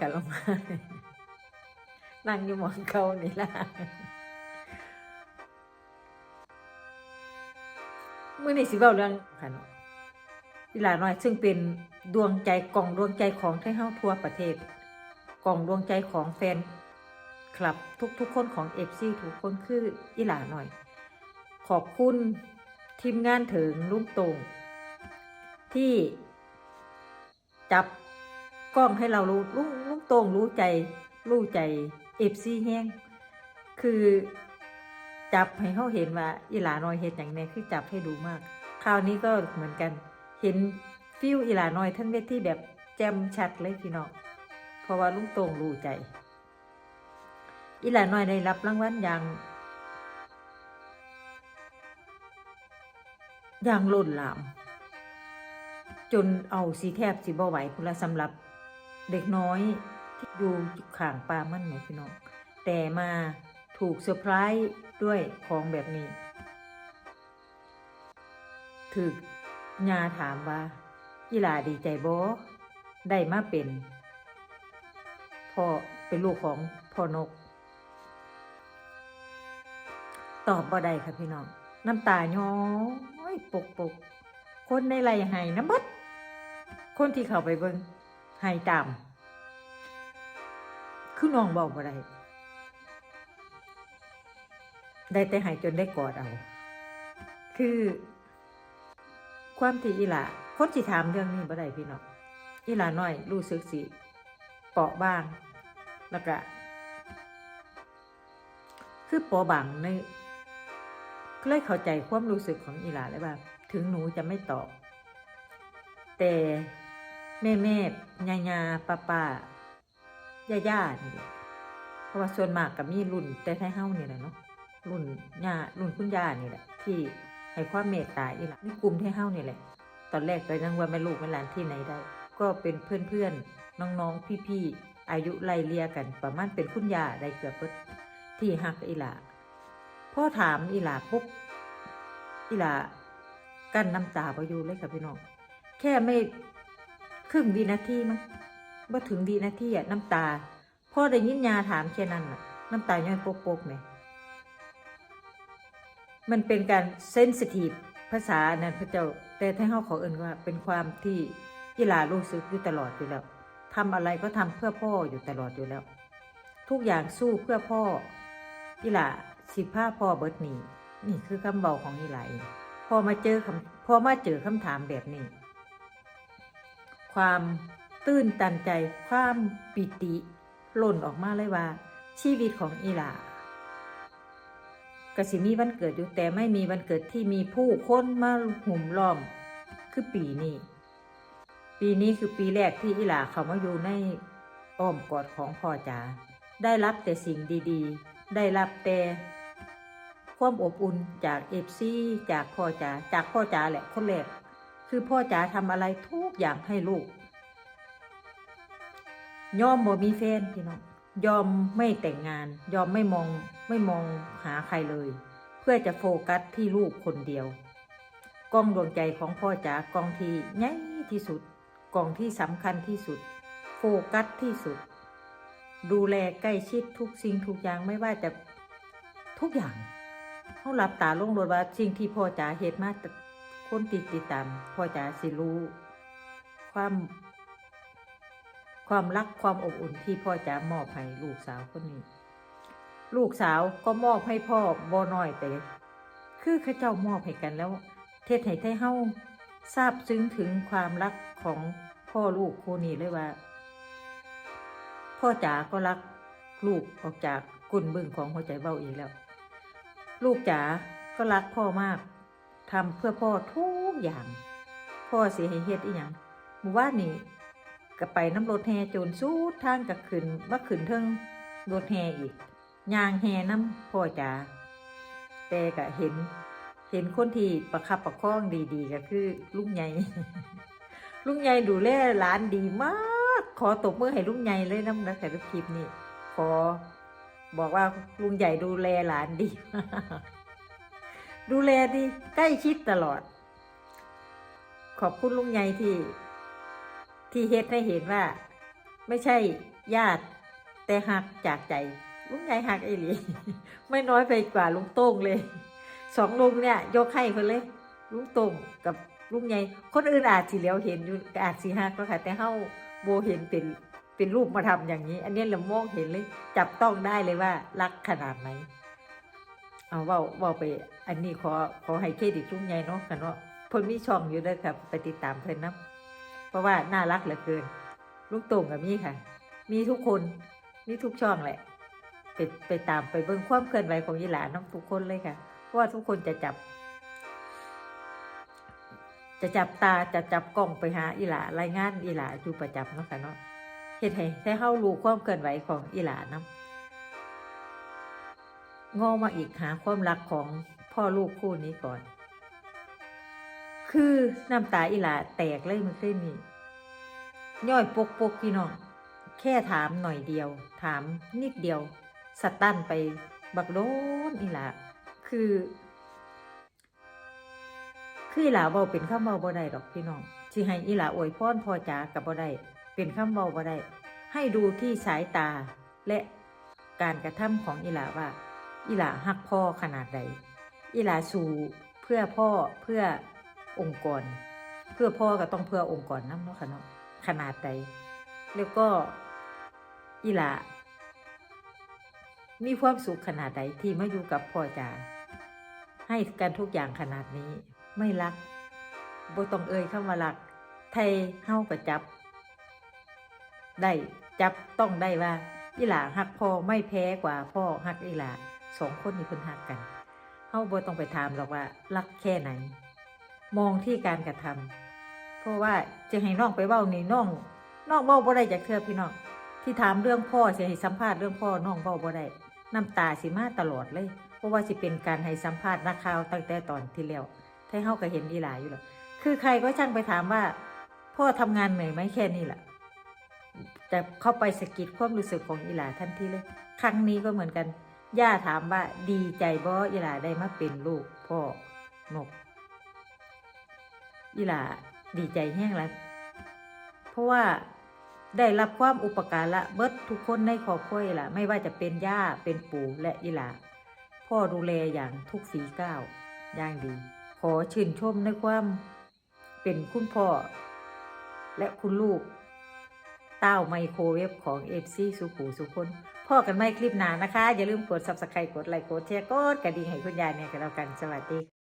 กันลงมานั่งอยู่มองเขานี่ล่ะมื่อในสิเว้าเรื่องค่ะเนาะอีหลาน้อย ซึ่งเป็นดวงใจกล่องดวงใจของไทเฮาทั่วประเทศกล่องดวงใจของแฟนคลับทุกๆคนของเอฟซีทุกคนคืออีหลาน้อย ขอบคุณทีมงานถึงลุงตรงที่จับ กล้องให้เรารู้ลุงลุงตรงรู้ใจ รู้ใจเอฟซีแห้งคือจับให้เขาเห็นว่าอีหลาน้อยเห็นอย่างนี้คือจับให้ดูมาก คราวนี้ก็เหมือนกัน เห็นฟิวอีหลาน้อยทั้งเวทีแบบแจ่มชัดเลยพี่น้องเพราะว่าลุงตรงรู้ใจอีหลาน้อยได้รับรางวัลอย่าง อย่างล้นหลาม จนเอาสีแทบสีบ่ไหวพุ่นละสำหรับ เด็กน้อยที่อยู่ข้างปลามั่นไหมพี่น้อง แต่มาถูกเซอร์ไพรส์ด้วยของแบบนี้ ถึกยาถามว่าอีหลาดีใจบ่ได้มาเป็นพ่อเป็นลูกของพ่อนก ตอบบ่ได้ค่ะพี่น้อง น้ำตาย้อยปกปกคนในไรไห้น้ำบัดคนที่เข้าไปเบิง ไห้ตาม คือน้องบอกบ่ได้ได้แต่ไห้จนได้กอดเอา คือ ความที่อีหล่าคนที่ถามเรื่องนี้บ่ได้พี่น้องอีหลาน้อยรู้สึกสิเปาะบ้าง แล้วก็ คือเปาะบางในก็เลยเข้าใจความรู้สึกของอีหลาเลยว่า ถึงหนูจะไม่ตอบ แต่ แม่แม่ยายาป้าป้าย่าย่านี่แหละเพราะว่าส่วนมากกับมีรุ่นแต่ไทยเฮ้านี่แหละเนาะรุ่นย่ารุ่นคุณย่านี่แหละ ที่ให้ความเมตตาอีหลานี่กลุ่มไทยเฮ้านี่แหละ ตอนแรกไปนั่งว่าแม่ลูกแม่หลานที่ไหนได้ ก็เป็นเพื่อนๆน้องๆพี่ๆอายุไล่เลี่ยกันประมาณเป็นคุณย่าได้เกือบเบิดที่ฮักอีหลาพ่อถามอีหลาปุ๊บอีหลากั้นน้ำตาไปอยู่เลยค่ะพี่น้องแค่ไม่ ครึ่งวินาทีมั้งว่าถึงวินาทีอะน้ำตาพ่อได้ยินยาถามแค่นั้นน่ะน้ำตาย่อยโป๊กๆไหมมันเป็นการเซนซิทีฟภาษานั่นพระเจ้าแต่ถ้าเขาขอเอินว่า เป็นความที่อีหลารู้สึกอยู่ตลอดอยู่แล้วทำอะไรก็ทำเพื่อพ่ออยู่ตลอดอยู่แล้ว ทุกอย่างสู้เพื่อพ่ออีหล่าสิผ้าพ่อเบิร์ดนี่นี่คือคำเบาของอีหล่าเองพอมาเจอคำพอมาเจอคำถามแบบนี้ ความตื้นตันใจ ความปิติหล่นออกมาเลยว่า ชีวิตของอีหลากสิมีวันเกิดอยู่แต่ไม่มีวันเกิดที่มีผู้คนมาหุ่มล้อม คือปีนี้ ปีนี้คือปีแรกที่อีหลาเขามาอยู่ในอ้อมกอดของพ่อจ๋าได้รับแต่สิ่งดีๆ ได้รับแต่ความอบอุ่นจากเอฟซีจากพ่อจ๋าจากพ่อจ๋าแหละคนแรก คือพ่อจ๋าทำอะไรทุกอย่างให้ลูก ยอมบ่มีแฟนพี่น้องยอมไม่แต่งงาน ยอมไม่มองไม่มองหาใครเลย เพื่อจะโฟกัสที่ลูกคนเดียวกล้องดวงใจของพ่อจ๋ากล้องที่ใหญ่ที่สุดกล้องที่สำคัญที่สุด โฟกัสที่สุด ดูแลใกล้ชิดทุกสิ่งทุกอย่างไม่ว่าจะทุกอย่างเขาหลับตาลงรถว่าสิ่งที่พ่อจ๋าเหตุมา คนติดติดตามพ่อจ๋าสิรู้ ความ ความรักความอบอุ่นที่พ่อจ๋ามอบให้ลูกสาวคนนี้ ลูกสาวก็มอบให้พ่อบ่น้อยแต่คือข้าเจ้ามอบให้กันแล้ว เทศให้ไทยเฮาทราบซึ้งถึงความรักของพ่อลูกคู่นี้เลยว่า พ่อจ๋าก็รักลูกออกจากกุนบึ้งของหัวใจเบ้าอีกแล้ว ลูกจ๋าก็รักพ่อมาก ทำเพื่อพ่อทุกอย่าง พ่อเสียให้เฮ็ดอีหยังหมู่ว่านี่ก็ไปน้ำรถแห่จนสู้ทางกับขึ้นว่าขึ้นเทิงรถแห่อีกยางแห่น้ำพ่อจ๋าแต่ก็เห็น เห็นคนที่ประคับประคองดีๆ ก็คือลุงใหญ่ลุงใหญ่ดูแลหลานดีมาก ขอตบมือให้ลุงใหญ่เลยนะนะแต่คลิปนี้ขอบอกว่าลุงใหญ่ดูแลหลานดีมาก ดูแลดีใกล้ชิดตลอด ขอบคุณลุงใหญ่ที่ ที่เฮ็ดให้เห็นว่า ไม่ใช่ญาติ แต่หักจากใจ ลุงใหญ่หักไอ้หลีไม่น้อยไปกว่าลุงโต้งเลยสองลุงเนี่ย ยกให้คนเลย ลุงโต้งกับลุงใหญ่คนอื่นอาจสิเหลียวเห็นอยู่อาจสิหักแล้วค่ะแต่เฮาโบเห็นเป็นเป็นรูปมาทำอย่างนี้ อันนี้เรามองเห็นเลย จับต้องได้เลยว่ารักขนาดไหน เอาเว่าเว่าไป อันนี้ขอขอให้เครดิตลุงใหญ่เนาะกันเนาะเพิ่นมีช่องอยู่เด้อครับไปติดตามเพิ่นนะเพราะว่าน่ารักเหลือเกิน ลุงโต่งกับมีค่ะ มีทุกคนมีทุกช่องแหละไปไปตามไปเบิ่งความเคลื่อนไหวของยีหลาน้องทุกคนเลยค่ะ เพราะว่าทุกคนจะจับ จะจับตาจะจับกล้องไปหาอีหลารายงานอีหลาอยู่ประจำเนาะค่ะเนาะเฮ็ดให้ให้เฮารู้ความเคลื่อนไหวของอีหลานํ งอมาอีกหาความรักของพ่อลูกคู่นี้ก่อน คือน้ำตาอีหลาแตกเลยมันขึ้นนี่ย่อยปกปกพี่น้องแค่ถามหน่อยเดียว ถามนิดเดียวสตันไปบักโดนอีหลาคือ คืออีหลาเบาเป็นคำเบาบ่ได้ดอกพี่น้องสิให้อีหลาอวยพรพ่อจ๋ากับบ่ได้เป็นคำเบาบ่ได้ให้ดูที่สายตาและการกระทำของอีหลาว่า อีหลาฮักพ่อขนาดใด อีหลาสู่เพื่อพ่อเพื่อองค์กร เพื่อพ่อก็ต้องเพื่อองค์กรน้ำเนาะค่ะเนาะขนาดใด แล้วก็อีหลามีความสุขขนาดใดที่มาอยู่กับพ่อจ๋าให้กันทุกอย่างขนาดนี้ไม่รักบ่ต้องเอ่ยคำว่ารัก ไทยเฮาก็จับ ได้จับต้องได้ว่าอีหลาหักพ่อไม่แพ้กว่าพ่อหักอีหลา สองคนนี้เพิ่นหักกันเฮาบ่ต้องไปถามหรอกว่ารักแค่ไหน มองที่การกระทำเพราะว่าจะให้น้องไปเว้านี่น้องน้องเว้าบ่ได้จากเทื่อพี่น้องที่ถามเรื่องพ่อสิให้สัมภาษณ์เรื่องพ่อน้องเว้าบ่ได้น้ำตาสิมาตลอดเลย เพราะว่าสิเป็นการให้สัมภาษณ์นักข่าวตั้งแต่ตอนที่แล้วถ้าเฮาก็เห็นอีหลายอยู่แล้วคือใครก็ช่างไปถามว่า พ่อทำงานเหนื่อยไหมแค่นี้แหละจะเข้าไปสะกิดความรู้สึกของอีหลาทันทีเลย ครั้งนี้ก็เหมือนกัน ย่าถามว่าดีใจบ่อีหลาได้มาเป็นลูกพ่อนกอีหลาดีใจแห้งแล้วเพราะว่าได้รับความอุปการะเบิดทุกคนในครอบครัวอีหลาไม่ว่าจะเป็นย่าเป็นปู่และอีหลาพ่อดูแลอย่างทุกฝีก้าวอย่างดี ขอชื่นชมในความเป็นคุณพ่อและคุณลูก เต้าไมโครเวฟของเอฟซีสุขูสุคนพ่อกันไม่คลิปหนานะคะ อย่าลืมกด subscribe กดไลค์กดแชร์กดกระดิ่งให้คุณยายเนี่ยกันแล้วกันสวัสดี